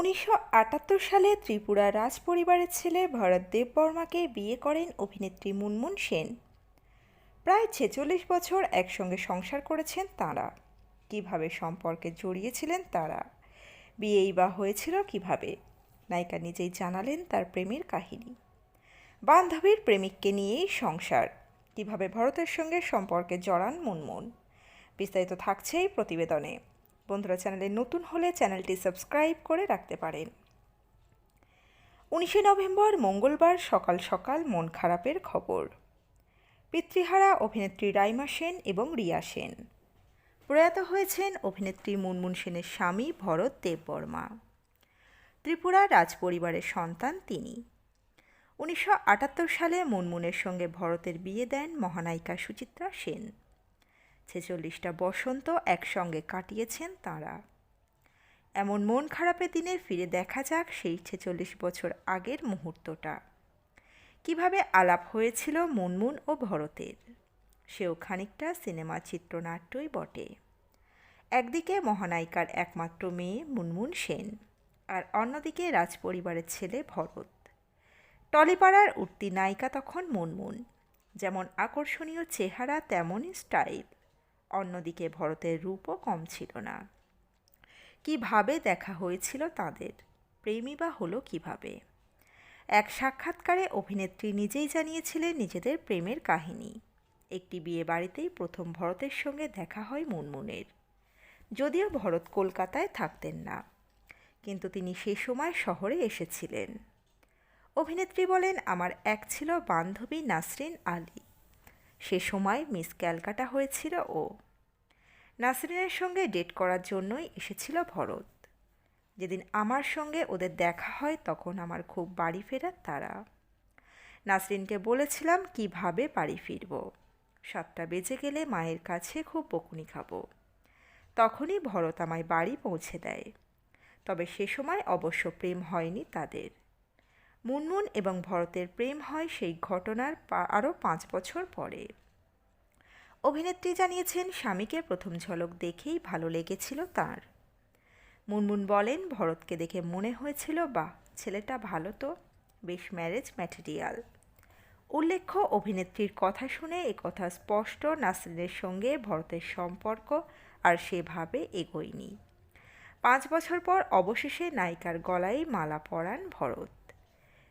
উনিশশো আটাত্তর সালে ত্রিপুরা রাজ পরিবারের ছেলে ভরত দেববর্মাকে বিয়ে করেন অভিনেত্রী মুনমুন সেন। প্রায় ছেচল্লিশ বছর একসঙ্গে সংসার করেছেন তাঁরা। কীভাবে সম্পর্কে জড়িয়েছিলেন তারা? বিয়েই বা হয়েছিল কীভাবে? নায়িকা নিজেই জানালেন তার প্রেমের কাহিনী। বান্ধবীর প্রেমিককে নিয়েই সংসার। কীভাবে ভরতের সঙ্গে সম্পর্কে জড়ান মুনমুন? বিস্তারিত থাকছে এই প্রতিবেদনে। বন্ধুরা চ্যানেলে নতুন হলে চ্যানেলটি সাবস্ক্রাইব করে রাখতে পারেন। উনিশে নভেম্বর, মঙ্গলবার, সকাল সকাল মন খারাপের খবর। পিতৃহারা অভিনেত্রী রাইমা সেন এবং রিয়া সেন। প্রয়াত হয়েছেন অভিনেত্রী মুনমুন সেনের স্বামী ভরত দেববর্মা। ত্রিপুরা রাজপরিবারের সন্তান তিনি। উনিশশো আটাত্তর সালে মুনমুনের সঙ্গে ভরতের বিয়ে দেন মহানায়িকা সুচিত্রা সেন। ছেচল্লিশটা বসন্ত একসঙ্গে কাটিয়েছেন তাঁরা। এমন মন খারাপের দিনে ফিরে দেখা যাক সেই ছেচল্লিশ বছর আগের মুহূর্তটা। কীভাবে আলাপ হয়েছিল মুনমুন ও ভরতের? সেও খানিকটা সিনেমা চিত্রনাট্যই বটে। একদিকে মহানায়িকার একমাত্র মেয়ে মুনমুন সেন, আর অন্যদিকে রাজপরিবারের ছেলে ভরত। টলিপাড়ার উঠতি নায়িকা তখন মুনমুন, যেমন আকর্ষণীয় চেহারা তেমনই স্টাইল। অন্যদিকে ভরতের রূপও কম ছিল না। কীভাবে দেখা হয়েছিল তাদের? প্রেমী বা হলো কীভাবে? এক সাক্ষাৎকারে অভিনেত্রী নিজেই জানিয়েছিলেন নিজেদের প্রেমের কাহিনী। একটি বিয়ে বাড়িতেই প্রথম ভরতের সঙ্গে দেখা হয় মুনমুনের। যদিও ভরত কলকাতায় থাকতেন না, কিন্তু তিনি সে সময় শহরে এসেছিলেন। অভিনেত্রী বলেন, আমার এক ছিল বান্ধবী নাসরিন আলী। সে সময় মিস ক্যালকাটা হয়েছিল ও। নাসরিনের সঙ্গে ডেট করার জন্যই এসেছিল ভরত। যেদিন আমার সঙ্গে ওদের দেখা হয়, তখন আমার খুব বাড়ি ফেরার তারা। নাসরিনকে বলেছিলাম, কীভাবে বাড়ি ফিরব? সাতটা বেজে গেলে মায়ের কাছে খুব বকুনি খাব। তখনই ভরত আমায় বাড়ি পৌঁছে দেয়। তবে সে সময় অবশ্য প্রেম হয়নি তাদের। মুনমুন এবং ভরতের প্রেম হয় সেই ঘটনার আরও পাঁচ বছর পরে। অভিনেত্রী জানিয়েছেন, স্বামীকে প্রথম ঝলক দেখেই ভালো লেগেছিল তার। মুনমুন বলেন, ভরতকে দেখে মনে হয়েছিল, বাহ, ছেলেটা ভালো তো, বেশ ম্যারেজ ম্যাটেরিয়াল। উল্লেখ্য, অভিনেত্রীর কথা শুনে কথা স্পষ্ট, নাসরিনের সঙ্গে ভরতের সম্পর্ক আর সেভাবে এগোয়নি। পাঁচ বছর পর অবশেষে নায়িকার গলায় মালা পরান ভরত।